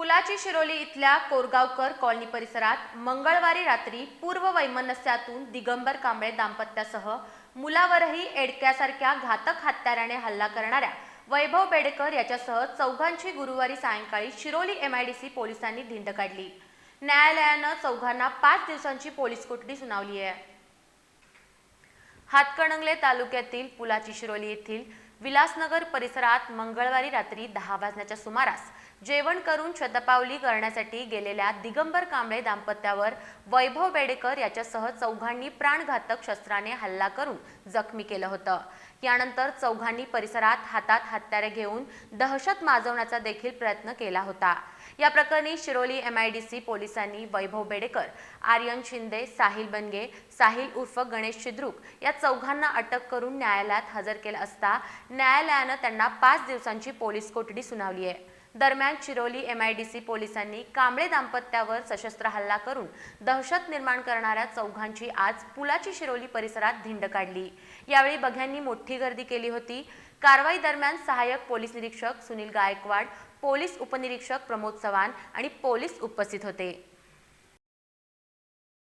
पुलाची शिरोली इथल्या कोरगावकर कॉलनी परिसरात मंगळवारी रात्री पूर्व वैमनस्यातून दिगंबर कांबळे दाम्पत्यासह मुलावरही एडक्यासारख्या घातक हत्याराने हल्ला करणाऱ्या वैभव बेडेकर याच्यासह चौघांची गुरुवारी सायंकाळी शिरोली एमआयडीसी पोलिसांनी धिंड काढली. न्यायालयानं चौघांना पाच दिवसांची पोलीस कोठडी सुनावली आहे. हातकणंगले तालुक्यातील पुलाची शिरोली येथील विलासनगर परिसरात मंगळवारी रात्री दहा वाजण्याच्या सुमारास जेवण करून शतपावली करण्यासाठी गेलेल्या दिगंबर कांबळे दाम्पत्यावर वैभव बेडेकर याच्यासह चौघांनी प्राणघातक शस्त्राने हल्ला करून जखमी केलं होतं. यानंतर चौघांनी परिसरात हातात हत्यारे घेऊन दहशत माजवण्याचा देखील प्रयत्न केला होता. या प्रकरणी शिरोली एमआयडीसी पोलिसांनी वैभव बेडेकर आर्यन शिंदे साहिल बनगे साहिल उर्फ गणेश चिद्रुक या चौघांना अटक करून न्यायालयात हजर केलं असता न्यायालयानं त्यांना पाच दिवसांची पोलीस कोठडी सुनावली आहे. दरम्यान चिरोली सी पोलिसांनी कांबळे दाम्पत्यावर सशस्त्र हल्ला करून दहशत निर्माण करणाऱ्या चौघांची आज पुलाची शिरोली परिसरात धिंड काढली. यावेळी बघ्यांनी मोठी गर्दी केली होती. कारवाई दरम्यान सहाय्यक पोलीस निरीक्षक सुनील गायकवाड पोलीस उपनिरीक्षक प्रमोद चव्हाण आणि पोलीस उपस्थित होते.